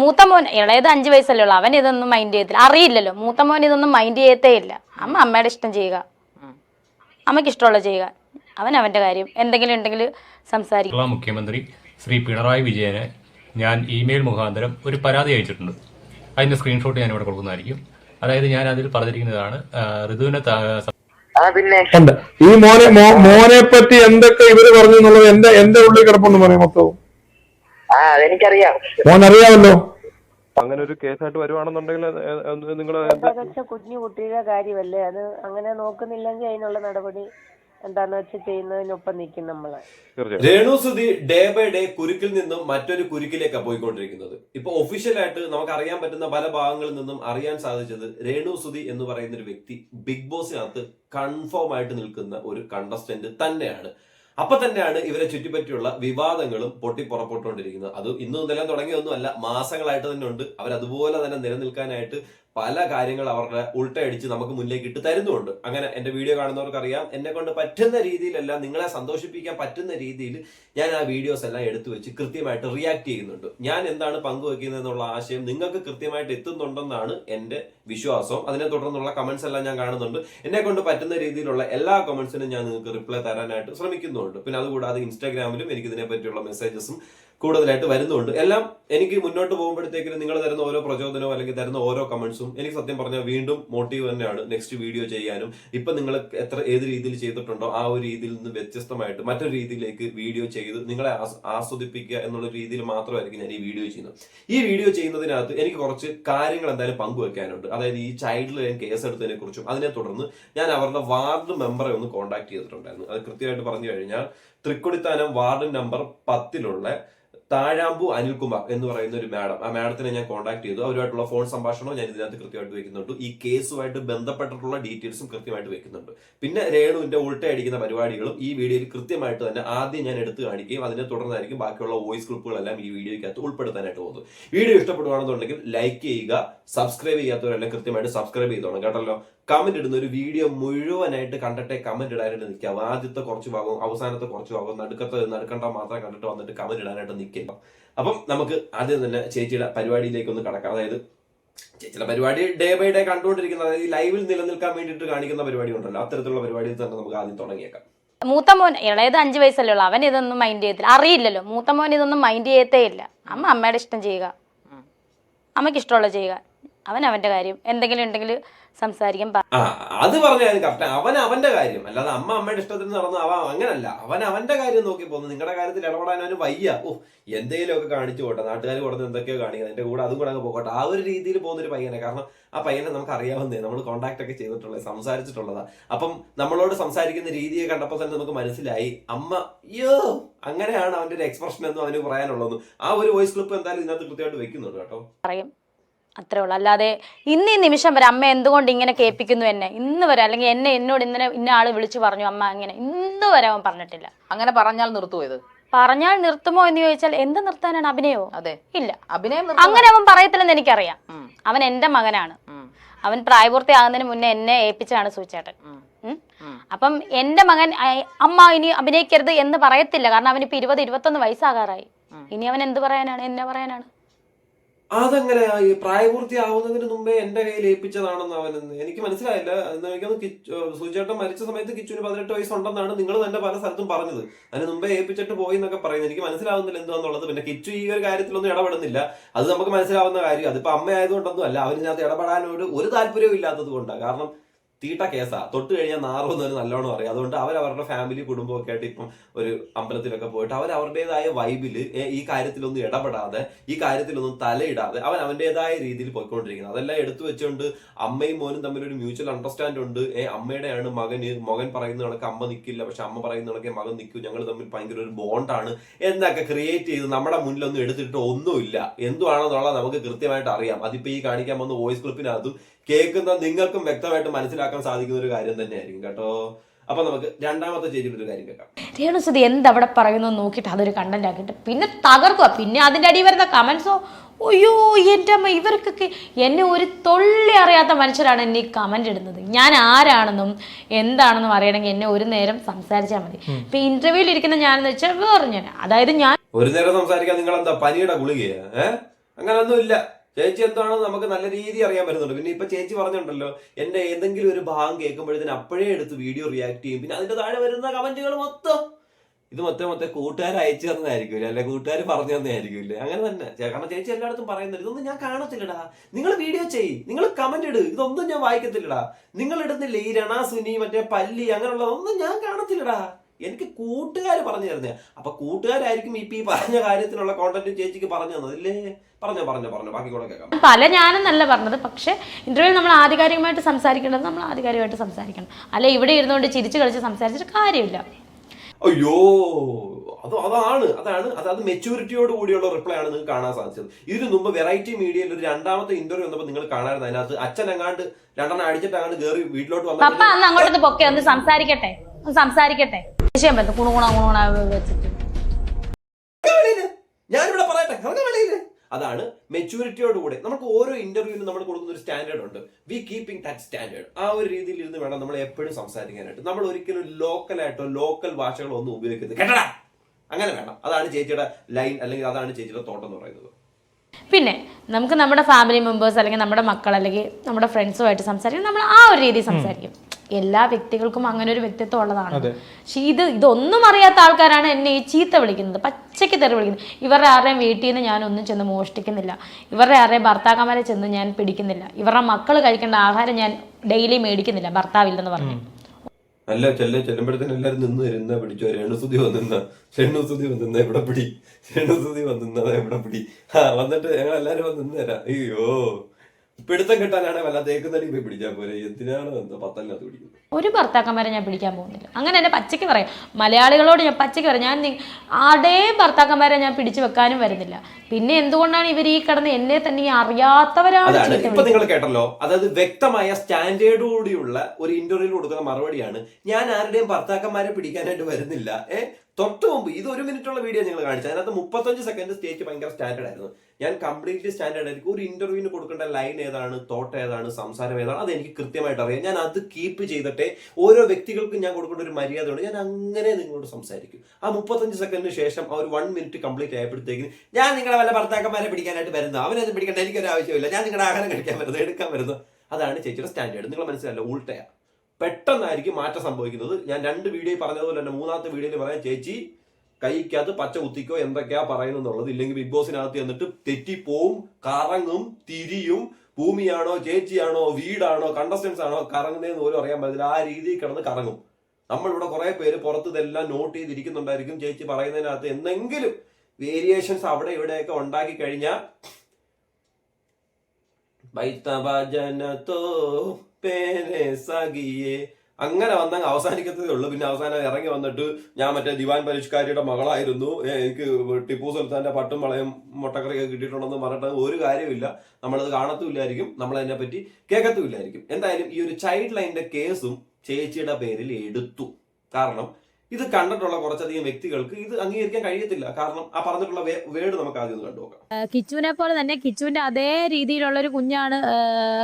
മൂത്ത മോൻ ഇളയത് അഞ്ചു വയസ്സല്ലേ ഉള്ളൂ. അവൻ ഇതൊന്നും മൈൻഡ് ചെയ്യത്തില്ല. അറിയില്ലല്ലോ. മൂത്ത മോൻ ഇതൊന്നും മൈൻഡ് ചെയ്യത്തേ ഇല്ല. അമ്മ അമ്മയുടെ ഇഷ്ടം ചെയ്യുക. അമ്മയ്ക്ക് ഇഷ്ടമുള്ള ചെയ്യുക. അവൻ അവന്റെ കാര്യം. എന്തെങ്കിലും ഉണ്ടെങ്കിൽ സംസാരിക്കും. മുഖ്യമന്ത്രി ശ്രീ പിണറായി വിജയന് ഞാൻ ഇമെയിൽ മുഖാന്തരം ഒരു പരാതി അയച്ചിട്ടുണ്ട്. അതിന്റെ സ്ക്രീൻഷോട്ട് ഞാൻ ഇവിടെ കൊടുക്കുന്നതായിരിക്കും. അതായത് ഞാൻ അതിൽ പറഞ്ഞിരിക്കുന്നതാണ് ഋതുവിനെ ആ പിന്നെ ഉണ്ട് ഈ മോനെ മോനെ പറ്റി എന്തൊക്കെ ഇവർ പറഞ്ഞു എന്നുള്ളത് എന്റെ എന്റെ ഉള്ളിൽ കിടപ്പുണ്ട് മോനെ മൊത്തവും? അതെനിക്കറിയാം. മോൻ അറിയാമല്ലോ അങ്ങനെ ഒരു കേസായിട്ട് വരുവാണെന്നുണ്ടെങ്കിൽ നിങ്ങൾ കുഞ്ഞു കുട്ടിയുടെ കാര്യമല്ലേ? അത് അങ്ങനെ നോക്കുന്നില്ലെങ്കിൽ അതിനുള്ള നടപടി എന്താന്ന് വെച്ച് ചെയ്യുന്നതിനൊപ്പം നിൽക്കും നമ്മൾ. Renu Sudhi day by day കുരുക്കിൽ നിന്നും മറ്റൊരു കുരുക്കിലേക്കാണ് പോയിക്കൊണ്ടിരിക്കുന്നത്. ഇപ്പൊ ഒഫീഷ്യലായിട്ട് നമുക്ക് അറിയാൻ പറ്റുന്ന പല ഭാഗങ്ങളിൽ നിന്നും അറിയാൻ സാധിച്ചത് രേണു സുധി എന്ന് പറയുന്ന ഒരു വ്യക്തി ബിഗ് ബോസിനകത്ത് കൺഫേം ആയിട്ട് നിൽക്കുന്ന ഒരു കണ്ടസ്റ്റന്റ് തന്നെയാണ്. അപ്പൊ തന്നെയാണ് ഇവരെ ചുറ്റിപ്പറ്റിയുള്ള വിവാദങ്ങളും പൊട്ടി പുറപ്പെട്ടുകൊണ്ടിരിക്കുന്നത് അത് ഇന്നു തുടങ്ങിയൊന്നും തുടങ്ങിയൊന്നുമല്ല. മാസങ്ങളായിട്ട് തന്നെ ഉണ്ട്. അവരതുപോലെ തന്നെ നിലനിൽക്കാനായിട്ട് പല കാര്യങ്ങൾ അവരുടെ ഉൾട്ടയടിച്ച് നമുക്ക് മുന്നിലേക്ക് ഇട്ട് തരുന്നുണ്ട് അങ്ങനെ എന്റെ വീഡിയോ കാണുന്നവർക്ക് അറിയാം എന്നെ കൊണ്ട് പറ്റുന്ന രീതിയിലല്ല നിങ്ങളെ സന്തോഷിപ്പിക്കാൻ പറ്റുന്ന രീതിയിൽ ഞാൻ ആ വീഡിയോസ് എല്ലാം എടുത്തു വെച്ച് കൃത്യമായിട്ട് റിയാക്ട് ചെയ്യുന്നുണ്ട്. ഞാൻ എന്താണ് പങ്കുവെക്കുന്നത് എന്നുള്ള ആശയം നിങ്ങൾക്ക് കൃത്യമായിട്ട് എത്തുന്നുണ്ടെന്നാണ് എന്റെ വിശ്വാസം. അതിനെ തുടർന്നുള്ള കമന്റ്സ് എല്ലാം ഞാൻ കാണുന്നുണ്ട്. എന്നെ കൊണ്ട് പറ്റുന്ന രീതിയിലുള്ള എല്ലാ കമന്റ്സിനും ഞാൻ നിങ്ങൾക്ക് റിപ്ലൈ തരാനായിട്ട് ശ്രമിക്കുന്നുണ്ട് പിന്നെ അതുകൂടാതെ ഇൻസ്റ്റാഗ്രാമിലും എനിക്ക് ഇതിനെ പറ്റിയുള്ള മെസ്സേജസും കൂടുതലായിട്ട് വരുന്നുണ്ട്. എല്ലാം എനിക്ക് മുന്നോട്ട് പോകുമ്പോഴത്തേക്കും നിങ്ങൾ തരുന്ന ഓരോ പ്രചോദനവും അല്ലെങ്കിൽ തരുന്ന ഓരോ കമന്റ്സും എനിക്ക് സത്യം പറഞ്ഞാൽ വീണ്ടും മോട്ടീവ് തന്നെയാണ് നെക്സ്റ്റ് വീഡിയോ ചെയ്യാനും. ഇപ്പൊ നിങ്ങൾ എത്ര ഏത് രീതിയിൽ ചെയ്തിട്ടുണ്ടോ ആ ഒരു രീതിയിൽ നിന്ന് വ്യത്യസ്തമായിട്ട് മറ്റൊരു രീതിയിലേക്ക് വീഡിയോ ചെയ്ത് നിങ്ങളെ ആസ്- ആസ്വദിപ്പിക്കുക എന്നുള്ള രീതിയിൽ മാത്രമായിരിക്കും ഞാൻ ഈ വീഡിയോ ചെയ്യുന്നത്. ഈ വീഡിയോ ചെയ്യുന്നതിനകത്ത് എനിക്ക് കുറച്ച് കാര്യങ്ങൾ എന്തായാലും പങ്കുവെക്കാനുണ്ട്. അതായത് ഈ ചൈൽഡ് ലൈൻ കേസ് എടുത്തതിനെ കുറിച്ചും അതിനെ തുടർന്ന് ഞാൻ അവരുടെ വാർഡ് മെമ്പറെ ഒന്ന് കോൺടാക്ട് ചെയ്തിട്ടുണ്ടായിരുന്നു. അത് കൃത്യമായിട്ട് പറഞ്ഞു കഴിഞ്ഞാൽ തൃക്കൊടിത്താനം വാർഡ് നമ്പർ പത്തിലുള്ള താഴാമ്പു അനിൽകുമാർ എന്ന് പറയുന്ന ഒരു മാഡം. ആ മാഡത്തിനെ ഞാൻ കോൺടാക്ട് ചെയ്തു. അവരുമായിട്ടുള്ള ഫോൺ സംഭാഷണവും ഞാൻ ഇതിനകത്ത് കൃത്യമായിട്ട് വെക്കുന്നുണ്ട്. ഈ കേസുമായിട്ട് ബന്ധപ്പെട്ടിട്ടുള്ള ഡീറ്റെയിൽസും കൃത്യമായിട്ട് വെക്കുന്നുണ്ട്. പിന്നെ രേണുവിന്റെ ഉൾട്ട അടിക്കുന്ന പരിപാടികളും ഈ വീഡിയോയിൽ കൃത്യമായിട്ട് തന്നെ ആദ്യം ഞാൻ എടുത്ത് കാണിക്കുകയും അതിനെ തുടർന്നായിരിക്കും ബാക്കിയുള്ള വോയിസ് ക്ലിപ്പുകളെല്ലാം ഈ വീഡിയോയ്ക്കകത്ത് ഉൾപ്പെടുത്താനായിട്ട് പോകുന്നു വീഡിയോ ഇഷ്ടപ്പെടുവാണെന്നുണ്ടെങ്കിൽ ലൈക്ക് ചെയ്യുക സബ്സ്ക്രൈബ് ചെയ്യാത്തവരെല്ലാം കൃത്യമായിട്ട് സബ്സ്ക്രൈബ് ചെയ്തോണം കേട്ടല്ലോ. കമന്റ് ഇടുന്ന ഒരു വീഡിയോ മുഴുവനായിട്ട് കണ്ടിട്ടേ കമന്റ് ഇടാനായിട്ട് നിൽക്കാം ആദ്യത്തെ കുറച്ച് ഭാഗവും അവസാനത്തെ കുറച്ച് ഭാഗവും നടുക്കത്തെ നടുക്കണ്ട മാത്രം കണ്ടിട്ട് വന്നിട്ട് കമന്റ് ഇടാനായിട്ട് നിൽക്കില്ല അപ്പം നമുക്ക് ആദ്യം തന്നെ ചേച്ചിയുടെ പരിപാടിയിലേക്ക് ഒന്ന് കടക്കാം. അതായത് ചേച്ചിയുടെ പരിപാടി ഡേ ബൈ ഡേ കണ്ടുകൊണ്ടിരിക്കുന്ന അതായത് ഈ ലൈവിൽ നിലനിൽക്കാൻ വേണ്ടിയിട്ട് കാണിക്കുന്ന പരിപാടി ഉണ്ടല്ലോ. അത്തരത്തിലുള്ള പരിപാടിയിൽ തന്നെ നമുക്ക് ആദ്യം തുടങ്ങിയേക്കാം. മൂത്ത മോൻ ഇളയത് അഞ്ച് വയസ്സല്ലേ ഉള്ളൂ. അവൻ ഇതൊന്നും മൈൻഡ് ചെയ്യത്തില്ല. അറിയില്ലല്ലോ. മൂത്ത മോൻ ഇതൊന്നും മൈൻഡ് ചെയ്യത്തേ ഇല്ല. അമ്മ അമ്മയുടെ ഇഷ്ടം ചെയ്യുക. അമ്മയ്ക്ക് ഇഷ്ടമുള്ള ചെയ്യുക. അവൻ അവന്റെ കാര്യം. എന്തെങ്കിലും ഉണ്ടെങ്കിൽ സംസാരിക്കും ആ അത് പറഞ്ഞാൽ കറക്റ്റ്. അവൻ അവന്റെ കാര്യം. അല്ലാതെ അമ്മ അമ്മയുടെ ഇഷ്ടത്തിന് നടന്നു അവൻ അങ്ങനല്ല. അവൻ അവന്റെ കാര്യം നോക്കി പോകുന്നു. നിങ്ങളുടെ കാര്യത്തിൽ ഇടപെടാൻ അവന് വയ്യ. ഓ എന്തെങ്കിലും ഒക്കെ കാണിച്ചു പോട്ടെ. നാട്ടുകാർ കൊടുത്ത് എന്തൊക്കെയോ കാണിക്കുന്നത് എന്റെ കൂടെ അതും കൂടെ അങ്ങ് പോകട്ടെ ആ ഒരു രീതിയിൽ പോകുന്ന ഒരു പയ്യനെ. കാരണം ആ പയ്യനെ നമുക്ക് അറിയാവുന്നേ. നമ്മൾ കോണ്ടാക്ട് ഒക്കെ ചെയ്തിട്ടുള്ളത് സംസാരിച്ചിട്ടുള്ളതാ. അപ്പം നമ്മളോട് സംസാരിക്കുന്ന രീതിയെ കണ്ടപ്പോൾ തന്നെ നമുക്ക് മനസ്സിലായി. അമ്മ യോ അങ്ങനെയാണ് അവന്റെ ഒരു എക്സ്പ്രഷൻ എന്നും അവന് പറയാനുള്ളതെന്നും. ആ ഒരു വോയിസ് ക്ലിപ്പ് എന്തായാലും ഇതിനകത്ത് കൃത്യമായിട്ട് വെക്കുന്നുണ്ട് കേട്ടോ. പറയും. അത്രേ ഉള്ളൂ. അല്ലാതെ ഇന്ന് ഈ നിമിഷം വരെ അമ്മ എന്തുകൊണ്ട് ഇങ്ങനെ കേൾപ്പിക്കുന്നു എന്നെ? ഇന്ന് വരെ അല്ലെങ്കിൽ എന്നെ എന്നോട് ഇന്നലെ ഇന്ന ആൾ വിളിച്ചു പറഞ്ഞു അമ്മ അങ്ങനെ ഇന്ന് വരെ അവൻ പറഞ്ഞിട്ടില്ല. അങ്ങനെ പറഞ്ഞാൽ നിർത്തുമോ ഇത്? പറഞ്ഞാൽ നിർത്തുമോ എന്ന് ചോദിച്ചാൽ എന്ത് നിർത്താനാണ് അഭിനയോ? അതെ. ഇല്ല. അഭിനയം? അങ്ങനെ അവൻ പറയത്തില്ലെന്ന് എനിക്കറിയാം. ഉം, അവൻ എന്റെ മകനാണ്. ഉം, അവൻ പ്രായപൂർത്തിയാകുന്നതിന് മുന്നേ എന്നെ ഏൽപ്പിച്ചാണ് സൂചേട്ടൻ ഉം, ഉം. ഉം. അപ്പം എന്റെ മകൻ അയ്- അമ്മ ഇനി അഭിനയിക്കരുത് എന്ന് പറയത്തില്ല. കാരണം അവനിപ്പോ ഇരുപത് ഇരുപത്തൊന്ന് വയസ്സാകാറായി. ഉം. ഇനി അവൻ എന്ത് പറയാനാണ്? എന്നെ പറയാനാണ്? അതെങ്ങനെയാ ഈ പ്രായപൂർത്തിയാവുന്നതിന് മുമ്പേ എന്റെ കയ്യിൽ ഏൽപ്പിച്ചതാണെന്ന് അവനെന്ന് എനിക്ക് മനസ്സിലായില്ല. എനിക്കൊന്ന് കിച്ചു സുചേട്ടൻ മരിച്ച സമയത്ത് കിച്ചുവിന് പതിനെട്ട് വയസ്സുണ്ടെന്നാണ് നിങ്ങൾ തന്നെ പല സ്ഥലത്തും പറഞ്ഞത്. അതിന് മുമ്പേ ഏൽപ്പിച്ചിട്ട് പോയി എന്നൊക്കെ പറയുന്നത്. എനിക്ക് മനസ്സിലാവുന്നില്ല എന്താന്നുള്ളത്. പിന്നെ കിച്ചു ഈ ഒരു കാര്യത്തിലൊന്നും ഇടപെടുന്നില്ല. അത് നമുക്ക് മനസ്സിലാവുന്ന കാര്യം. അതിപ്പോ അമ്മ ആയതുകൊണ്ടൊന്നും അല്ല. അവരിനകത്ത് ഇടപെടാനോട് ഒരു താല്പര്യവും ഇല്ലാത്തത് കൊണ്ടാണ് കാരണം തീട്ട കേസാ. തൊട്ട് കഴിഞ്ഞാൽ നാറുമെന്ന് ഒരു നല്ലോണം അറിയാം. അതുകൊണ്ട് അവർ അവരുടെ ഫാമിലി കുടുംബമൊക്കെ ആയിട്ട് ഇപ്പം ഒരു അമ്പലത്തിലൊക്കെ പോയിട്ട് അവർ അവരുടേതായ വൈബിൽ ഈ കാര്യത്തിലൊന്നും ഇടപെടാതെ ഈ കാര്യത്തിലൊന്നും തലയിടാതെ അവൻ അവന്റെതായ രീതിയിൽ പോയിക്കൊണ്ടിരിക്കുന്നത് അതെല്ലാം എടുത്തു വെച്ചുകൊണ്ട് അമ്മയും മോനും തമ്മിൽ ഒരു മ്യൂച്വൽ അണ്ടർസ്റ്റാൻഡ് ഉണ്ട്. ഏ അമ്മയുടെയാണ് മകന് മകൻ പറയുന്ന കണക്ക് അമ്മ നിൽക്കില്ല പക്ഷെ അമ്മ പറയുന്ന കണക്കെ മകൻ നിൽക്കും ഞങ്ങൾ തമ്മിൽ ഭയങ്കര ഒരു ബോണ്ടാണ് എന്നൊക്കെ ക്രിയേറ്റ് ചെയ്ത് നമ്മുടെ മുന്നിലൊന്നും എടുത്തിട്ട് ഒന്നുമില്ല. എന്തുവാണെന്നുള്ളത് നമുക്ക് കൃത്യമായിട്ട് അറിയാം. അതിപ്പോൾ ഈ കാണിക്കാൻ വന്ന വോയിസ് ക്ലിപ്പിനകത്തും കേൾക്കുന്ന നിങ്ങൾക്കും വ്യക്തമായിട്ട് മനസ്സിലാക്കാൻ സാധിക്കുന്ന ഒരു കാര്യം തന്നെയായിരിക്കും കേട്ടോ. അപ്പൊ നമുക്ക് രണ്ടാമത്തെ ചേച്ചിയുടെ ഒരു കാര്യം കേൾക്കാം. രേണുസതി എന്തവിടെ പറയുന്നു നോക്കിയിട്ട് അതൊരു കണ്ടന്റ് ആക്കിട്ട് പിന്നെ തകർക്കുക പിന്നെ അതിന്റെ അടിയിൽ വരുന്ന കമൻസോ അയ്യോ എന്റെ അമ്മ ഇവർക്കൊക്കെ എന്നെ ഒരു തൊള്ളി അറിയാത്ത മനുഷ്യരാണ് എന്നെ ഈ കമന്റ് ഇടുന്നത്. ഞാൻ ആരാണെന്നും എന്താണെന്നും അറിയണമെങ്കിൽ എന്നെ ഒരു നേരം സംസാരിച്ചാൽ മതി. ഇപ്പൊ ഇന്റർവ്യൂവിൽ ഇരിക്കുന്ന ഞാനെന്ന് വെച്ചാൽ വേറെ ഞാൻ. അതായത് ഞാൻ ഒരു നേരം സംസാരിക്കാൻ നിങ്ങൾ എന്താ പനിയുടെ ഗുളികയാ? ഏ? അങ്ങനൊന്നും ഇല്ല ചേച്ചി എന്താണെന്ന് നമുക്ക് നല്ല രീതി അറിയാൻ പറ്റുന്നുണ്ട്. പിന്നെ ഇപ്പൊ ചേച്ചി പറഞ്ഞിട്ടുണ്ടല്ലോ എന്റെ ഏതെങ്കിലും ഒരു ഭാഗം കേൾക്കുമ്പോഴത്തേന് അപ്പോഴേ എടുത്ത് വീഡിയോ റിയാക്ട് ചെയ്യും. പിന്നെ അതിന്റെ താഴെ വരുന്ന കമന്റുകൾ മൊത്തം ഇത് മൊത്തം മൊത്തം കൂട്ടുകാർ അയച്ചു തന്നതായിരിക്കില്ല അല്ലെ? കൂട്ടുകാർ പറഞ്ഞു തന്നതായിരിക്കില്ലേ അങ്ങനെ തന്നെ. കാരണം ചേച്ചി എല്ലായിടത്തും പറയുന്നത് ഇതൊന്നും ഞാൻ കാണത്തില്ലടാ. നിങ്ങൾ വീഡിയോ ചെയ്യ്. നിങ്ങൾ കമന്റ് ഇട്. ഇതൊന്നും ഞാൻ വായിക്കത്തില്ലടാ. നിങ്ങൾ ഇടുന്നില്ല ഈ രണാസുനി മറ്റേ പല്ലി അങ്ങനെയുള്ളതൊന്നും ഞാൻ കാണത്തില്ലടാ. എനിക്ക് കൂട്ടുകാർ പറഞ്ഞു തരുന്നേ അപ്പൊ കൂട്ടുകാരായിരിക്കും ഇപ്പൊ ഈ പറഞ്ഞ കാര്യത്തിലുള്ള കോണ്ടന്റ് ചേച്ചിക്ക് പറഞ്ഞു തന്നത് അല്ലേ പറഞ്ഞോ പറഞ്ഞോ പറഞ്ഞോ. ബാക്കി കൂടെ കേൾക്കാം. പല ഞാനെന്നല്ല പറഞ്ഞത് പക്ഷേ ഇന്റർവ്യൂ നമ്മൾ ആധികാരികമായിട്ട് സംസാരിക്കേണ്ടത് നമ്മൾ ആധികാരികമായിട്ട് സംസാരിക്കണം. അല്ല ഇവിടെ ഇരുന്നുകൊണ്ട് ചിരിച്ചു കളിച്ച് സംസാരിച്ചിട്ട് കാര്യമില്ല. അയ്യോ അത് അതാണ് അതാണ് അത് അത് മെച്ചൂരിറ്റിയോട് കൂടിയുള്ള റിപ്ലൈ ആണ് നിങ്ങൾക്ക് കാണാൻ സാധിച്ചത്. ഇതിനു മുമ്പ് വെറൈറ്റി മീഡിയയിൽ ഒരു രണ്ടാമത്തെ ഇന്റർവ്യൂ വന്നപ്പോൾ നിങ്ങൾ കാണാറുണ്ട് അതിനകത്ത് അച്ഛൻ എങ്ങാണ്ട് രണ്ടെണ്ണം അടിച്ചിട്ട് അങ്ങോട്ട് കയറി വീട്ടിലോട്ട് വന്നു അങ്ങോട്ട് പൊക്കെ ഒന്ന് സംസാരിക്കട്ടെ സംസാരിക്കട്ടെ. വിഷയം പറ്റും കുണുകുണ കുണുകുണ വെച്ചിട്ട്. ഞാനിവിടെ പറയട്ടെ. വെളിയിൽ. അതാണ് മെച്ചൂരിറ്റിയോടുകൂടെ നമുക്ക് ഓരോ ഇന്റർവ്യൂവിനും നമ്മൾ കൊടുക്കുന്ന ഒരു സ്റ്റാൻഡേർഡ് ഉണ്ട്. വി കീപ്പിംഗ് ദാറ്റ് സ്റ്റാൻഡേർഡ് ആ ഒരു രീതിയിൽ ഇരുന്ന് വേണം നമ്മൾ എപ്പോഴും സംസാരിക്കാനായിട്ട്. നമ്മൾ ഒരിക്കലും ലോക്കലായിട്ടോ ലോക്കൽ ഭാഷകളോ ഒന്നും ഉപയോഗിക്കരുത്. കേട്ടടാ? അങ്ങനെ വേണം. അതാണ് ചേച്ചിയുടെ ലൈൻ അല്ലെങ്കിൽ അതാണ് ചേച്ചിയുടെ തോട്ടം എന്ന് പറയുന്നത്. പിന്നെ നമുക്ക് നമ്മുടെ ഫാമിലി മെമ്പേഴ്സ് അല്ലെങ്കിൽ നമ്മുടെ മക്കൾ അല്ലെങ്കിൽ നമ്മുടെ ഫ്രണ്ട്സുമായിട്ട് സംസാരിക്കും. നമ്മൾ ആ ഒരു രീതിയിൽ സംസാരിക്കും. എല്ലാ വ്യക്തികൾക്കും അങ്ങനെ ഒരു വ്യക്തിത്വം ഉള്ളതാണ്. പക്ഷെ ഇത് ഇതൊന്നും അറിയാത്ത ആൾക്കാരാണ് എന്നെ ഈ ചീത്ത വിളിക്കുന്നത് പച്ചയ്ക്ക് തെറി വിളിക്കുന്നത്. ഇവരുടെ ആരുടെയും വീട്ടിൽ നിന്ന് ഞാനൊന്നും ചെന്ന് മോഷ്ടിക്കുന്നില്ല. ഇവരുടെ ആരുടെയും ഭർത്താക്കന്മാരെ ചെന്ന് ഞാൻ പിടിക്കുന്നില്ല. ഇവരുടെ മക്കൾ കഴിക്കേണ്ട ആഹാരം ഞാൻ ഡെയിലി മേടിക്കുന്നില്ല ഭർത്താവില്ലെന്ന് പറഞ്ഞു. അല്ല ചെല്ല ചെല്ലുമ്പോഴത്തേനും എല്ലാവരും നിന്ന് തരുന്ന പിടിച്ചു. രേണുസുതി വന്നിന്ന രേണുസുതി വന്നിന്ന ഇവിടെ പിടി. രേണുസുതി വന്നിന്ന ഇവിടെ പിടി. ആ വന്നിട്ട് ഞങ്ങൾ എല്ലാരും വന്ന് നിന്ന് തരാം. അയ്യോ. പിടുത്തം കിട്ടാനാണ് വല്ല തേക്കുന്നടി പോയി പിടിക്കാൻ പോലെ എന്തിനാണ് എന്താ പത്തലിനകത്ത് പിടിക്കുന്നത്? ഒരു ഭർത്താക്കന്മാരെ ഞാൻ പിടിക്കാൻ പോകുന്നില്ല. അങ്ങനെ എന്നെ പച്ചയ്ക്ക് പറയാം. മലയാളികളോട് ഞാൻ പച്ചയ്ക്ക് പറയാം. ഞാൻ അതേ ആരുടെയും ഭർത്താക്കന്മാരെ ഞാൻ പിടിച്ചു വെക്കാനും വരുന്നില്ല. പിന്നെ എന്തുകൊണ്ടാണ് ഇവർ ഈ കിടന്ന് എന്നെ തന്നെ അറിയാത്തവരാണ് ഇപ്പൊ നിങ്ങൾ കേട്ടല്ലോ. അതായത് വ്യക്തമായ സ്റ്റാൻഡേർഡ് കൂടിയുള്ള ഒരു ഇന്റർവ്യൂവിൽ കൊടുക്കുന്ന മറുപടിയാണ് ഞാൻ ആരുടെയും ഭർത്താക്കന്മാരെ പിടിക്കാനായിട്ട് വരുന്നില്ല. ഏ? തൊട്ട് മുമ്പ് ഇത് ഒരു മിനിറ്റുള്ള വീഡിയോ ഞങ്ങൾ കാണിച്ചു. അതിനകത്ത് മുപ്പത്തഞ്ച് സെക്കൻഡ് സ്റ്റേജ് ഭയങ്കര സ്റ്റാൻഡേർഡ് ആയിരുന്നു. ഞാൻ കംപ്ലീറ്റ്ലി സ്റ്റാൻഡേർഡ് ആയിരിക്കും ഒരു ഇന്റർവ്യൂവിന് കൊടുക്കേണ്ട ലൈൻ ഏതാണ് തോട്ട് ഏതാണ് സംസാരം ഏതാണ് അത് എനിക്ക് കൃത്യമായിട്ട് അറിയാം. ഞാൻ അത് കീപ്പ് ചെയ്തിട്ടേ ഓരോ വ്യക്തികൾക്കും ഞാൻ കൊടുക്കേണ്ട ഒരു മര്യാദയുണ്ട്. ഞാൻ അങ്ങനെ നിങ്ങളോട് സംസാരിക്കും. ആ മുപ്പത്തഞ്ച് സെക്കൻഡിന് ശേഷം ആ ഒരു വൺ മിനിറ്റ് കംപ്ലീറ്റ് ആയപ്പോഴത്തേക്കും ഞാൻ നിങ്ങളെ വല്ല ഭർത്താക്കന്മാരെ പിടിക്കാനായിട്ട് വരുന്നു? അവനൊന്നും പിടിക്കേണ്ട എനിക്കൊരു ആവശ്യമില്ല ഞാൻ നിങ്ങളുടെ ആഹാരം കഴിക്കാൻ വരുന്നത് എടുക്കാൻ വരുന്നത് അതാണ് ചേച്ചിയുടെ സ്റ്റാൻഡേർഡ് നിങ്ങൾ മനസ്സിലല്ല ഉൾട്ടയാ. പെട്ടെന്നായിരിക്കും മാറ്റം സംഭവിക്കുന്നത്. ഞാൻ രണ്ട് വീഡിയോ പറഞ്ഞതുപോലെ തന്നെ മൂന്നാമത്തെ വീഡിയോയിൽ പറയാം ചേച്ചി കൈക്കകത്ത് പച്ച കുത്തിക്കോ എന്തൊക്കെയാ പറയുന്നുള്ളത് ഇല്ലെങ്കിൽ ബിഗ് ബോസിനകത്ത് എന്നിട്ട് തെറ്റിപ്പോവും കറങ്ങും തിരിയും. ഭൂമിയാണോ ചേച്ചിയാണോ വീടാണോ കണ്ടസ്റ്റൻസ് ആണോ കറങ്ങുന്നതെന്ന് പോലും അറിയാൻ പറ്റില്ല ആ രീതിയിൽ കിടന്ന് കറങ്ങും. നമ്മളിവിടെ കുറെ പേര് പുറത്ത് ഇതെല്ലാം നോട്ട് ചെയ്തിരിക്കുന്നുണ്ടായിരിക്കും. ചേച്ചി പറയുന്നതിനകത്ത് എന്തെങ്കിലും വേരിയേഷൻസ് അവിടെ ഇവിടെയൊക്കെ ഉണ്ടാക്കി കഴിഞ്ഞാൽ ബൈത്തവജനത്തോ അങ്ങനെ വന്നങ്ങ് അവസാനിക്കത്തതേ ഉള്ളൂ. പിന്നെ അവസാനം ഇറങ്ങി വന്നിട്ട് ഞാൻ മറ്റേ ദിവാൻ പരിഷ്കാരിയുടെ മകളായിരുന്നു. എനിക്ക് ടിപ്പു സുൽത്താന്റെ പട്ടും വളയും മുട്ടക്കറിയൊക്കെ കിട്ടിയിട്ടുണ്ടെന്ന് പറഞ്ഞിട്ട് ഒരു കാര്യമില്ല നമ്മളത് കാണത്തുമില്ലായിരിക്കും. നമ്മൾ അതിനെ പറ്റി കേൾക്കത്തുമില്ലായിരിക്കും. എന്തായാലും ഈ ഒരു ചൈൽഡ് ലൈനിന്റെ കേസും ചേച്ചിയുടെ പേരിൽ എടുത്തു. കാരണം ഇത് കണ്ടിട്ടുള്ള കുറച്ചധികം വ്യക്തികൾക്ക് ഇത് അംഗീകരിക്കാൻ കഴിയത്തില്ല. കാരണം ആ പറഞ്ഞിട്ടുള്ള വേർഡ് നമുക്ക് ആദ്യം കണ്ടുപോകാം കിച്ചുവിനെ പോലെ തന്നെ കിച്ചുവിന്റെ അതേ രീതിയിലുള്ള ഒരു കുഞ്ഞാണ്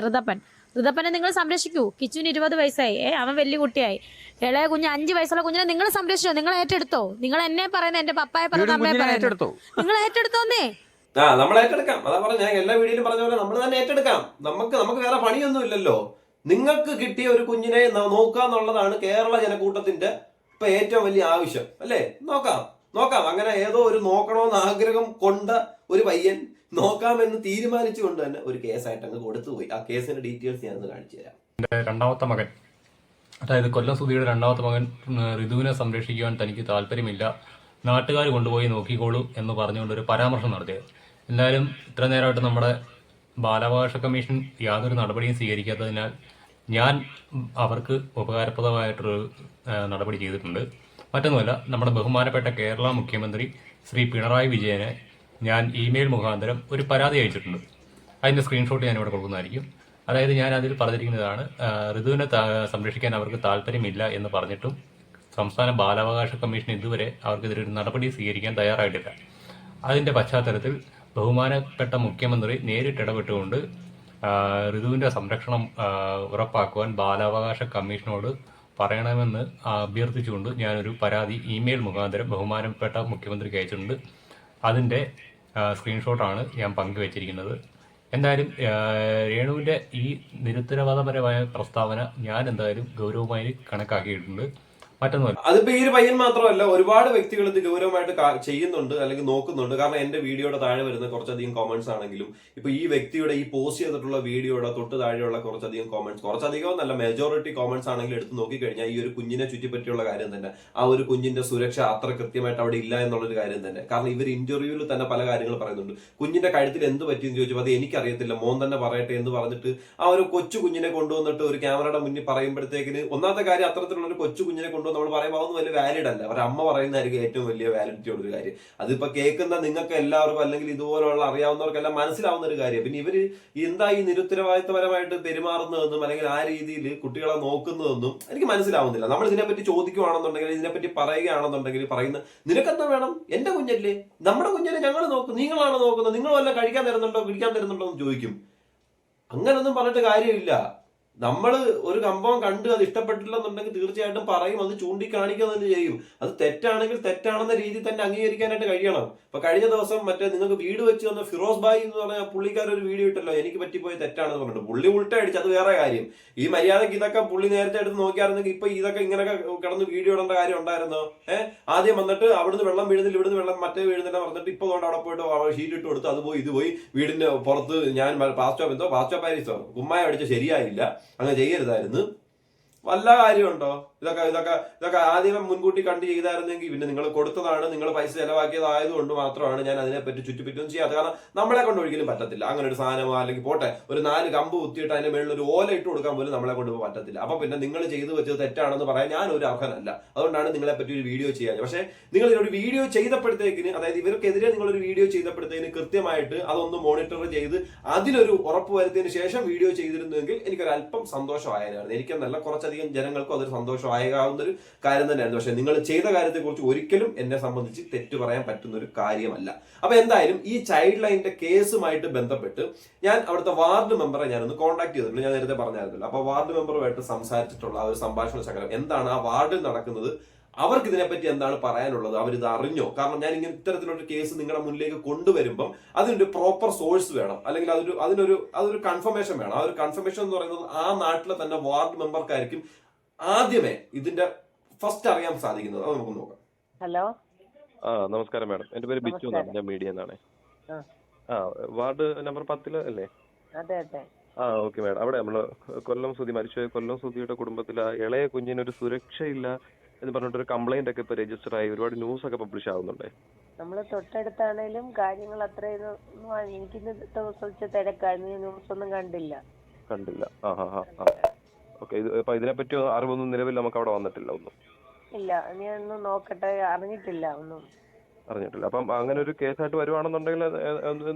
ഋതപ്പൻ. ഋതപ്പനെ നിങ്ങൾ സംരക്ഷിക്കൂ. കിച്ചുവിന് ഇരുപത് വയസ്സായി. ഏ അവൻ വലിയ കുട്ടിയായി. ഇളയ കുഞ്ഞ് അഞ്ച് വയസ്സുള്ള കുഞ്ഞിനെ നിങ്ങൾ സംരക്ഷിച്ചോ? നിങ്ങൾ ഏറ്റെടുത്തോ? നിങ്ങൾ എന്നെ പറയുന്ന എന്റെ പപ്പായെ പറയുന്നത് അമ്മയെ പറയുന്നത് നിങ്ങൾ ഏറ്റെടുത്തോന്നേ? ആ നമ്മൾ ഏറ്റെടുക്കാം. അതാ പറഞ്ഞ ഞാൻ എല്ലാ വീഡിയോയിലും പറഞ്ഞ പോലെ നമ്മൾ തന്നെ ഏറ്റെടുക്കാം. നമുക്ക് നമുക്ക് വേറെ പണിയൊന്നും ഇല്ലല്ലോ. നിങ്ങൾക്ക് കിട്ടിയ ഒരു കുഞ്ഞിനെ നോക്കുക എന്നുള്ളതാണ് കേരള ജനക്കൂട്ടത്തിന്റെ ഇപ്പൊ ഏറ്റവും വലിയ ആവശ്യം. അല്ലേ? നോക്കാം. നോക്കാം. അങ്ങനെ ഏതോ ഒരു നോക്കണമെന്ന് ആഗ്രഹം കൊണ്ട ഒരു പയ്യൻ നോക്കാമെന്ന് തീരുമാനിച്ചുകൊണ്ട് തന്നെ ഒരു കേസായിട്ട് അങ്ങ് കൊടുത്തുപോയി. ആ കേസിന്റെ ഡീറ്റെയിൽസ് ഞാനൊന്ന് കാണിച്ചു തരാം. രണ്ടാമത്തെ മകൻ അതായത് കൊല്ലം സുധിയുടെ രണ്ടാമത്തെ മകൻ ഋതുവിനെ സംരക്ഷിക്കുവാൻ തനിക്ക് താല്പര്യമില്ല. നാട്ടുകാർ കൊണ്ടുപോയി നോക്കിക്കോളൂ എന്ന് പറഞ്ഞുകൊണ്ട് ഒരു പരാമർശം നടത്തിയത്. എന്തായാലും ഇത്ര നേരമായിട്ട് നമ്മുടെ ബാലാവകാശ കമ്മീഷൻ യാതൊരു നടപടിയും സ്വീകരിക്കാത്തതിനാൽ ഞാൻ അവർക്ക് ഉപകാരപ്രദമായിട്ടൊരു നടപടി ചെയ്തിട്ടുണ്ട്. മറ്റൊന്നുമല്ല നമ്മുടെ ബഹുമാനപ്പെട്ട കേരള മുഖ്യമന്ത്രി ശ്രീ പിണറായി വിജയനെ ഞാൻ ഇമെയിൽ മുഖാന്തരം ഒരു പരാതി അയച്ചിട്ടുണ്ട്. അതിന്റെ സ്ക്രീൻഷോട്ട് ഞാൻ ഇവിടെ കൊടുക്കുന്നതായിരിക്കും. അതായത് ഞാൻ അതിൽ പറഞ്ഞിരിക്കുന്നതാണ് ഋതുവിനെ സംരക്ഷിക്കാൻ അവർക്ക് താല്പര്യമില്ല എന്ന് പറഞ്ഞിട്ടും സംസ്ഥാന ബാലാവകാശ കമ്മീഷൻ ഇതുവരെ അവർക്കെതിരെ ഒരു നടപടി സ്വീകരിക്കാൻ തയ്യാറായിട്ടില്ല. അതിന്റെ പശ്ചാത്തലത്തിൽ ബഹുമാനപ്പെട്ട മുഖ്യമന്ത്രി നേരിട്ട് ഇടപെട്ടുകൊണ്ട് ഋതുവിന്റെ സംരക്ഷണം ഉറപ്പാക്കുവാൻ ബാലാവകാശ കമ്മീഷനോട് പറയണമെന്ന് അഭ്യർത്ഥിച്ചുകൊണ്ട് ഞാനൊരു പരാതി ഇമെയിൽ മുഖാന്തരം ബഹുമാനപ്പെട്ട മുഖ്യമന്ത്രിക്ക് അയച്ചിട്ടുണ്ട്. അതിന്റെ സ്ക്രീൻഷോട്ടാണ് ഞാൻ പങ്കുവച്ചിരിക്കുന്നത്. എന്തായാലും രേണുവിന്റെ ഈ നിരുത്തരവാദപരമായ പ്രസ്താവന ഞാൻ എന്തായാലും ഗൗരവമായി കണക്കാക്കിയിട്ടുണ്ട്. മറ്റൊന്നുമല്ല. അതിപ്പോ ഈ ഒരു പയ്യൻ മാത്രമല്ല ഒരുപാട് വ്യക്തികൾ ഇത് ഗൗരവമായിട്ട് ചെയ്യുന്നുണ്ട് അല്ലെങ്കിൽ നോക്കുന്നുണ്ട്. കാരണം എന്റെ വീഡിയോയുടെ താഴെ വരുന്ന കുറച്ചധികം കോമന്റ്സ് ആണെങ്കിലും ഇപ്പൊ ഈ വ്യക്തിയുടെ ഈ പോസ്റ്റ് ചെയ്തിട്ടുള്ള വീഡിയോയുടെ തൊട്ട് താഴെയുള്ള കുറച്ചധികം കോമന്റ്സ് കുറച്ചധികം നല്ല മെജോറിറ്റി കോമന്റ്സ് ആണെങ്കിലും എടുത്ത് നോക്കിക്കഴിഞ്ഞാൽ ഈ ഒരു കുഞ്ഞിനെ ചുറ്റിപ്പറ്റിയുള്ള കാര്യം തന്നെ ആ ഒരു കുഞ്ഞിന്റെ സുരക്ഷ അത്ര കൃത്യമായിട്ട് അവിടെ ഇല്ല എന്നുള്ളൊരു കാര്യം തന്നെ. കാരണം ഇവർ ഇന്റർവ്യൂവിൽ തന്നെ പല കാര്യങ്ങൾ പറയുന്നുണ്ട്. കുഞ്ഞിന്റെ കഴുത്തിൽ എന്ത് പറ്റിയെന്ന് ചോദിച്ചപ്പോൾ അത് എനിക്കറിയത്തില്ല. മോൻ തന്നെ പറയട്ടെ എന്ന് പറഞ്ഞിട്ട് ആ ഒരു കൊച്ചു കുഞ്ഞിനെ കൊണ്ടുവന്നിട്ട് ഒരു ക്യാമറയുടെ മുന്നിൽ പറയുമ്പോഴത്തേക്കിന് ഒന്നാമത്തെ കാര്യം അത്തരത്തിലുള്ള ഒരു കൊച്ചു കുഞ്ഞിനെ കൊണ്ടുവന്ന് നമ്മൾ പറയുമ്പോൾ അതൊന്നും വലിയ വാലിഡ് അല്ല. ഒരു അമ്മ പറയുന്നതായിരിക്കും ഏറ്റവും വലിയ വാലിഡിറ്റി ഉള്ളൊരു കാര്യം. അതിപ്പോൾ കേൾക്കുന്ന നിങ്ങൾക്ക് എല്ലാവർക്കും അല്ലെങ്കിൽ ഇതുപോലുള്ള അറിയാവുന്നവർക്കെല്ലാം മനസ്സിലാവുന്ന ഒരു കാര്യം. പിന്നെ ഇവർ എന്താ ഈ നിരുത്തരവാദിത്തപരമായിട്ട് പെരുമാറുന്നതെന്നും അല്ലെങ്കിൽ ആ രീതിയിൽ കുട്ടികളെ നോക്കുന്നതെന്നും എനിക്ക് മനസ്സിലാവുന്നില്ല. നമ്മൾ ഇതിനെപ്പറ്റി ചോദിക്കുകയാണെന്നുണ്ടെങ്കിൽ ഇതിനെപ്പറ്റി പറയുകയാണെന്നുണ്ടെങ്കിൽ പറയുന്ന നിനക്കെന്താ വേണം? എന്റെ കുഞ്ഞല്ലേ? നമ്മുടെ കുഞ്ഞിനെ ഞങ്ങൾ നോക്കും. നിങ്ങളാണ് നോക്കുന്നത്? നിങ്ങൾ വല്ല കഴിക്കാൻ തരുന്നുണ്ടോ? പിടിക്കാൻ തരുന്നുണ്ടോ? എന്ന് ചോദിക്കും. അങ്ങനൊന്നും പറഞ്ഞിട്ട് കാര്യമില്ല. നമ്മൾ ഒരു സംഭവം കണ്ട് അത് ഇഷ്ടപ്പെട്ടില്ലെന്നുണ്ടെങ്കിൽ തീർച്ചയായിട്ടും പറയും അത് ചൂണ്ടിക്കാണിക്കുക തന്നെ ചെയ്യും. അത് തെറ്റാണെങ്കിൽ തെറ്റാണെന്ന രീതിയിൽ തന്നെ അംഗീകരിക്കാനായിട്ട് കഴിയണം. ഇപ്പൊ കഴിഞ്ഞ ദിവസം മറ്റേ നിങ്ങൾക്ക് വീട് വെച്ച് തന്ന ഫിറോസ് ബായി എന്ന് പറഞ്ഞ പുള്ളിക്കാർ ഒരു വീഡിയോ ഇട്ടല്ലോ എനിക്ക് പറ്റിപ്പോയി തെറ്റാണെന്ന് പറഞ്ഞിട്ട്. പുള്ളി ഉൾട്ട അടിച്ച് അത് വേറെ കാര്യം. ഈ മര്യാദയ്ക്ക് ഇതൊക്കെ പുള്ളി നേരത്തെ എടുത്ത് നോക്കിയായിരുന്നെങ്കിൽ ഇപ്പൊ ഇതൊക്കെ ഇങ്ങനെയൊക്കെ കിടന്ന് വീഡിയോ ഇടേണ്ട കാര്യം ഉണ്ടായിരുന്നോ? ഏഹ് ആദ്യം വന്നിട്ട് അവിടുന്ന് വെള്ളം വീഴുന്നില്ല ഇവിടുന്ന് വെള്ളം മറ്റേ വീഴുന്നില്ല പറഞ്ഞിട്ട് ഇപ്പൊ കൊണ്ട് അവിടെ പോയിട്ട് ഷീറ്റ് ഇട്ട് കൊടുത്ത് അത് പോയി ഇത് പോയി. വീടിന്റെ പുറത്ത് ഞാൻ പാസ്റ്റോ എന്തോ പാസ്റ്റോ പാരീസോ കുമ്മായ അടിച്ച ശരിയായില്ല. അങ്ങനെ ചെയ്യരുതായിരുന്നു. വല്ല കാര്യമുണ്ടോ? ഇതൊക്കെ ഇതൊക്കെ ഇതൊക്കെ ആദ്യമേ മുൻകൂട്ടി കണ്ട് ചെയ്തായിരുന്നെങ്കിൽ പിന്നെ നിങ്ങൾ കൊടുത്തതാണ് നിങ്ങൾ പൈസ ചെലവാക്കിയതായതുകൊണ്ട് മാത്രമാണ് ഞാൻ അതിനെപ്പറ്റി ചുറ്റിപ്പറ്റും ചെയ്യാത്ത കാരണം നമ്മളെ കൊണ്ട് ഒരിക്കലും പറ്റത്തില്ല. അങ്ങനെ ഒരു സാധനമോ അല്ലെങ്കിൽ പോട്ടെ ഒരു നാല് കമ്പ് കുത്തിയിട്ട് അതിന്റെ മേളിൽ ഒരു ഓല ഇട്ട് കൊടുക്കാൻ പോലും നമ്മളെ കൊണ്ട് പറ്റത്തില്ല. അപ്പൊ പിന്നെ നിങ്ങൾ ചെയ്തു വെച്ചത് തെറ്റാണെന്ന് പറയാൻ ഞാൻ ഒരു അർഹനല്ല. അതുകൊണ്ടാണ് നിങ്ങളെ പറ്റി ഒരു വീഡിയോ ചെയ്യാൻ പക്ഷേ നിങ്ങൾ ഒരു വീഡിയോ ചെയ്തപ്പോഴത്തേക്കിന് അതായത് ഇവർക്കെതിരെ നിങ്ങൾ ഒരു വീഡിയോ ചെയ്തപ്പോഴത്തേക്കിന് കൃത്യമായിട്ട് അതൊന്ന് മോണിറ്റർ ചെയ്ത് അതിലൊരു ഉറപ്പ് വരുത്തിയതിന് ശേഷം വീഡിയോ ചെയ്തിരുന്നുവെങ്കിൽ എനിക്കൊരു അല്പം സന്തോഷമായിരുന്നു എനിക്കെന്നല്ല കുറച്ചധികം ജനങ്ങൾക്കും അതൊരു സന്തോഷമാകാവുന്ന ഒരു കാര്യം തന്നെയായിരുന്നു. പക്ഷെ നിങ്ങൾ ചെയ്ത കാര്യത്തെക്കുറിച്ച് ഒരിക്കലും എന്നെ സംബന്ധിച്ച് തെറ്റു പറയാൻ പറ്റുന്ന ഒരു കാര്യമല്ല. അപ്പൊ എന്തായാലും ഈ ചൈൽഡ് ലൈനിന്റെ കേസുമായിട്ട് ബന്ധപ്പെട്ട് ഞാൻ അവിടുത്തെ വാർഡ് മെമ്പറെ ഞാനൊന്ന് കോൺടാക്ട് ചെയ്തിട്ടുണ്ട്. ഞാൻ നേരത്തെ പറഞ്ഞായിരുന്നല്ലോ. അപ്പൊ വാർഡ് മെമ്പറുമായിട്ട് സംസാരിച്ചിട്ടുള്ള ആ ഒരു സംഭാഷണ ശകലം എന്താണ് ആ വാർഡിൽ നടക്കുന്നത്? അവർക്ക് ഇതിനെപ്പറ്റി എന്താണ് പറയാനുള്ളത്? അവരിത് അറിഞ്ഞോ? കാരണം ഞാൻ ഇങ്ങനെ ഇത്തരത്തിലുള്ള കേസ് നിങ്ങളുടെ മുന്നിലേക്ക് കൊണ്ടുവരുമ്പം അതിനൊരു പ്രോപ്പർ സോഴ്സ് വേണം. അല്ലെങ്കിൽ അതൊരു അതിനൊരു അതൊരു കൺഫർമേഷൻ വേണം. ആ ഒരു കൺഫർമേഷൻ എന്ന് പറയുന്നത് ആ നാട്ടിലെ തന്നെ വാർഡ് മെമ്പർക്കായിരിക്കും ആദ്യമേ ഇതിന്റെ ഫസ്റ്റ് അറിയാൻ സാധിക്കുന്നത് അത് നമുക്ക് നോക്കാം. ഹലോ ആ നമസ്കാരം മാഡം. എന്റെ പേര് ബിച്ചു എന്നാണ്. ഞാൻ മീഡിയ എന്നാണ്. ആ. വാർഡ് നമ്പർ പത്തിൽ അല്ലേ? അതെ അതെ. ആ ഓക്കെ മാഡം. അവിടെ നമ്മൾ കൊല്ലം സുധി മരിച്ചുപോയ കൊല്ലം സുധിയുടെ കുടുംബത്തിൽ ആ ഇളയ കുഞ്ഞിനൊരു സുരക്ഷയില്ല എന്ന് പറഞ്ഞിട്ടൊരു കംപ്ലൈന്റ് ഒക്കെ ഇപ്പൊ രജിസ്റ്റർ ആയി. ഒരുപാട് ന്യൂസ് ഒക്കെ പബ്ലിഷ് ആവുന്നുണ്ട്. നമ്മൾ തൊട്ടടുത്താണേലും കാര്യങ്ങൾ അത്രയും എനിക്ക് ദിവസം തിരക്കായിരുന്നു. ന്യൂസ് ഒന്നും കണ്ടില്ല. കണ്ടില്ല. ആ ഹാ ഹാ ആ. ഓക്കെ ഇത് അപ്പൊ ഇതിനെപ്പറ്റി അറിവൊന്നും നിലവിൽ നമുക്ക് അവിടെ വന്നിട്ടില്ല ഒന്നും. ഇല്ല ഞാൻ ഒന്ന് നോക്കട്ടെ അറിഞ്ഞിട്ടില്ല ഒന്നും. അറിഞ്ഞിട്ടില്ല. അപ്പം അങ്ങനെ ഒരു കേസായിട്ട് വരുവാണെന്നുണ്ടെങ്കിൽ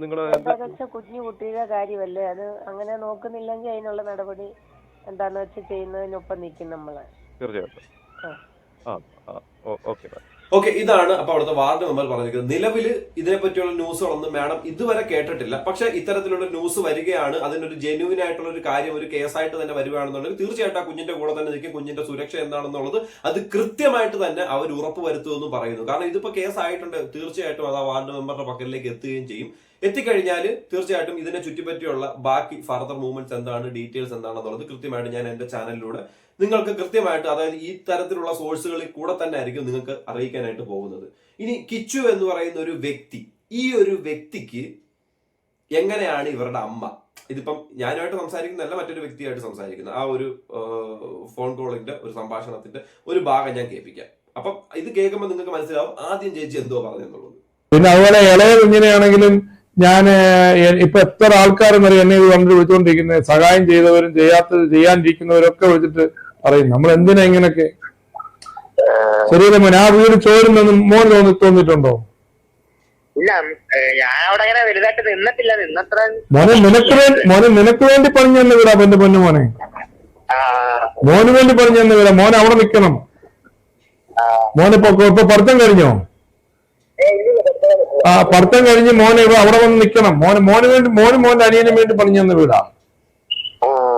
നിങ്ങൾ വെച്ചാൽ കുഞ്ഞു കുട്ടിയുടെ കാര്യമല്ലേ? അത് അങ്ങനെ നോക്കുന്നില്ലെങ്കിൽ അതിനുള്ള നടപടി എന്താന്ന് വെച്ചാൽ ചെയ്യുന്നതിനൊപ്പം നിൽക്കും നമ്മൾ. തീർച്ചയായിട്ടും. ആ. ആ ഓ ഓക്കെ മാഡം ഓക്കെ ഇതാണ് അപ്പൊ അവിടുത്തെ വാർഡ് മെമ്പർ പറഞ്ഞിരിക്കുന്നത്. നിലവിൽ ഇതിനെപ്പറ്റിയുള്ള ന്യൂസുകളൊന്നും മാഡം ഇതുവരെ കേട്ടിട്ടില്ല. പക്ഷെ ഇത്തരത്തിലുള്ള ന്യൂസ് വരികയാണ്. അതിനൊരു ജെന്യൂൻ ആയിട്ടുള്ള ഒരു കാര്യം ഒരു കേസായിട്ട് തന്നെ വരികയാണെന്നുണ്ടെങ്കിൽ തീർച്ചയായിട്ടും ആ കുഞ്ഞിന്റെ കൂടെ തന്നെ നിൽക്കും. കുഞ്ഞിന്റെ സുരക്ഷ എന്താണെന്നുള്ളത് അത് കൃത്യമായിട്ട് തന്നെ അവർ ഉറപ്പ് വരുത്തുമെന്നും പറയുന്നു. കാരണം ഇതിപ്പോ കേസായിട്ടുണ്ട് തീർച്ചയായിട്ടും അത് ആ വാർഡ് മെമ്പറുടെ പക്കലിലേക്ക് എത്തുകയും ചെയ്യും. എത്തിക്കഴിഞ്ഞാൽ തീർച്ചയായിട്ടും ഇതിനെ ചുറ്റിപ്പറ്റിയുള്ള ബാക്കി ഫർദർ മൂവ്മെന്റ്സ് എന്താണ് ഡീറ്റെയിൽസ് എന്താണെന്നുള്ളത് കൃത്യമായിട്ട് ഞാൻ എന്റെ ചാനലിലൂടെ നിങ്ങൾക്ക് കൃത്യമായിട്ട് അതായത് ഈ തരത്തിലുള്ള സോഴ്സുകളിൽ കൂടെ തന്നെ ആയിരിക്കും നിങ്ങൾക്ക് അറിയിക്കാനായിട്ട് പോകുന്നത്. ഇനി കിച്ചു എന്ന് പറയുന്ന ഒരു വ്യക്തി ഈ ഒരു വ്യക്തിക്ക് എങ്ങനെയാണ് ഇവരുടെ അമ്മ? ഇതിപ്പം ഞാനുമായിട്ട് സംസാരിക്കുന്നതല്ല മറ്റൊരു വ്യക്തിയായിട്ട് സംസാരിക്കുന്നത്. ആ ഒരു ഫോൺ കോളിന്റെ ഒരു സംഭാഷണത്തിന്റെ ഒരു ഭാഗം ഞാൻ കേൾപ്പിക്കാം. അപ്പം ഇത് കേൾക്കുമ്പോൾ നിങ്ങൾക്ക് മനസ്സിലാവും ആദ്യം ചേച്ചി എന്തോ പറഞ്ഞെന്നുള്ളത് പിന്നെ അതുപോലെ ഇളയത് എങ്ങനെയാണെങ്കിലും ഞാൻ ഇപ്പൊ എത്ര ആൾക്കാരെന്നറിയാം എന്നെ ഇത് കണ്ടു വിളിച്ചുകൊണ്ടിരിക്കുന്നത് സഹായം ചെയ്തവരും ചെയ്യാത്തത് ചെയ്യാണ്ടിരിക്കുന്നവരൊക്കെ വിളിച്ചിട്ട് പറയും നമ്മൾ എന്തിനാ ഇങ്ങനൊക്കെ? ശരിയല്ലേ മോൻ ആ വീട് ചോരുന്നെന്ന് മോൻ തോന്നി തോന്നിയിട്ടുണ്ടോ? ഇല്ല ഞാൻ അവിടെ അങ്ങനെ വലുതായിട്ട് നിന്നിട്ടില്ല നിന്നത്ര മോനെ നിനക്ക് വേണ്ടി മോനെ നിനക്ക് വേണ്ടി പറഞ്ഞു തന്നെ വിടാ എന്റെ പൊന്നു മോനെ. മോന് വേണ്ടി പറഞ്ഞു തന്നെ വിടാ മോനെ അവിടെ നിക്കണം. മോനിപ്പോ ഇപ്പൊ പഠിത്തം കഴിഞ്ഞോ? ആ പഠിത്തം കഴിഞ്ഞ് മോനെ അവിടെ വന്ന് നിക്കണം. മോനെ മോന് വേണ്ടി മോന് മോന്റെ അനിയനും വേണ്ടി പറഞ്ഞു തന്നെ വീടാ.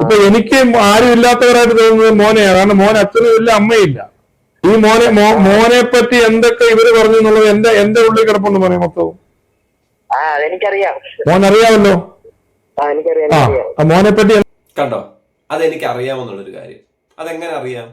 ഇപ്പൊ എനിക്ക് ആരും ഇല്ലാത്തവരായിട്ട് തോന്നുന്നത് മോനെയാണ്. കാരണം മോൻ അച്ഛനും ഇല്ല അമ്മയില്ല. ഈ മോനെ മോനെ പറ്റി എന്തൊക്കെ ഇവർ പറഞ്ഞു എന്നുള്ളത് എന്റെ എന്റെ ഉള്ളിൽ കിടപ്പുണ്ട് മോനെ മൊത്തവും മോൻ അറിയാമല്ലോ ആ മോനെ പറ്റി കണ്ടോ? അതെനിക്ക് അറിയാമെന്നുള്ളൊരു കാര്യം. അതെങ്ങനെ അറിയാം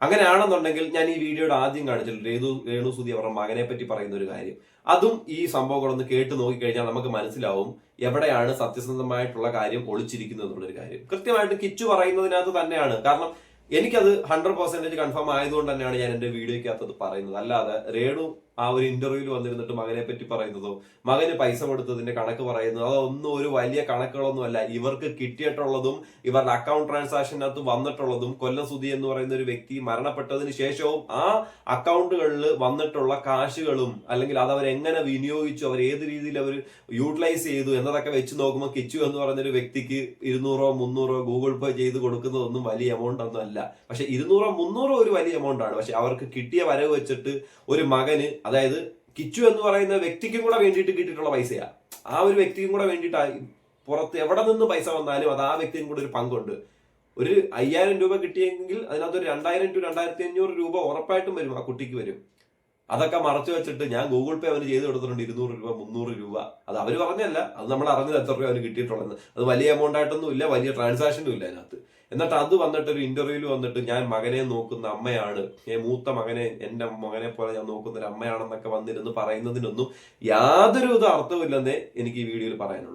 അങ്ങനെയാണെന്നുണ്ടെങ്കിൽ ഞാൻ ഈ വീഡിയോയുടെ ആദ്യം കാണിച്ചിട്ടുണ്ട്. രേതു രേണു സുതി അവരുടെ മകനെ പറ്റി പറയുന്ന ഒരു കാര്യം. അതും ഈ സംഭവങ്ങളൊന്ന് കേട്ട് നോക്കിക്കഴിഞ്ഞാൽ നമുക്ക് മനസ്സിലാവും എവിടെയാണ് സത്യസന്ധമായിട്ടുള്ള കാര്യം ഒളിച്ചിരിക്കുന്നത് എന്നുള്ളൊരു കാര്യം. കൃത്യമായിട്ട് കിച്ചു പറയുന്നതിനകത്ത് തന്നെയാണ്. കാരണം എനിക്കത് ഹൺഡ്രഡ് പെർസെന്റേജ് കൺഫേം ആയതുകൊണ്ട് തന്നെയാണ് ഞാൻ എന്റെ വീഡിയോയ്ക്കകത്ത് പറയുന്നത്. അല്ലാതെ രേണു ആ ഒരു ഇന്റർവ്യൂവിൽ വന്നിരുന്നിട്ട് മകനെ പറ്റി പറയുന്നതോ മകന് പൈസ കൊടുത്തതിന്റെ കണക്ക് പറയുന്നതോ അതൊന്നും ഒരു വലിയ കണക്കുകളൊന്നും അല്ല ഇവർക്ക് കിട്ടിയിട്ടുള്ളതും ഇവരുടെ അക്കൗണ്ട് ട്രാൻസാക്ഷനകത്ത് വന്നിട്ടുള്ളതും കൊല്ലം സുധി എന്ന് പറയുന്ന ഒരു വ്യക്തി മരണപ്പെട്ടതിന് ശേഷവും ആ അക്കൗണ്ടുകളിൽ വന്നിട്ടുള്ള കാശുകളും അല്ലെങ്കിൽ അത് അവരെങ്ങനെ വിനിയോഗിച്ചു അവർ ഏത് രീതിയിൽ അവർ യൂട്ടിലൈസ് ചെയ്തു എന്നതൊക്കെ വെച്ച് നോക്കുമ്പോൾ കിച്ചു എന്ന് പറയുന്ന ഒരു വ്യക്തിക്ക് ഇരുന്നൂറോ മുന്നൂറോ ഗൂഗിൾ പേ ചെയ്ത് കൊടുക്കുന്നതൊന്നും വലിയ എമൗണ്ട് ഒന്നും അല്ല പക്ഷെ ഇരുന്നൂറോ മുന്നൂറോ ഒരു വലിയ എമൗണ്ട് ആണ്. പക്ഷെ അവർക്ക് കിട്ടിയ വരവ് വെച്ചിട്ട് ഒരു മകന് അതായത് കിച്ചു എന്ന് പറയുന്ന വ്യക്തിക്കും കൂടെ വേണ്ടിയിട്ട് കിട്ടിയിട്ടുള്ള പൈസയാ. ആ ഒരു വ്യക്തിക്കും കൂടെ വേണ്ടിയിട്ട് പുറത്ത് എവിടെ നിന്ന് പൈസ വന്നാലും അത് ആ വ്യക്തിയും കൂടെ ഒരു പങ്കുണ്ട്. ഒരു അയ്യായിരം രൂപ കിട്ടിയെങ്കിൽ അതിനകത്ത് ഒരു രണ്ടായിരം ടു രണ്ടായിരത്തി അഞ്ഞൂറ് രൂപ ഉറപ്പായിട്ടും വരും ആ കുട്ടിക്ക് വരും. അതൊക്കെ മറച്ചു വെച്ചിട്ട് ഞാൻ ഗൂഗിൾ പേ അവന് ചെയ്ത് കൊടുത്തിട്ടുണ്ട് ഇരുന്നൂറ് രൂപ മുന്നൂറ് രൂപ. അത് അവർ പറഞ്ഞല്ല അത് നമ്മൾ അറിഞ്ഞത് എത്ര രൂപ അവന് കിട്ടിയിട്ടുള്ളത് അത് വലിയ എമൗണ്ട് ആയിട്ടൊന്നും ഇല്ല വലിയ ട്രാൻസാക്ഷനും ഇല്ല അതിനകത്ത്. എന്നിട്ട് അത് വന്നിട്ട് ഒരു ഇന്റർവ്യൂവിൽ വന്നിട്ട് ഞാൻ മകനെ നോക്കുന്ന അമ്മയാണ്. ഏ മൂത്ത മകനെ എന്റെ മകനെ പോലെ ഞാൻ നോക്കുന്ന ഒരു അമ്മയാണെന്നൊക്കെ വന്നിരുന്ന് പറയുന്നതിനൊന്നും യാതൊരു വിധ അർത്ഥമില്ലെന്നേ എനിക്ക് ഈ വീഡിയോയിൽ പറയാനുള്ളൂ.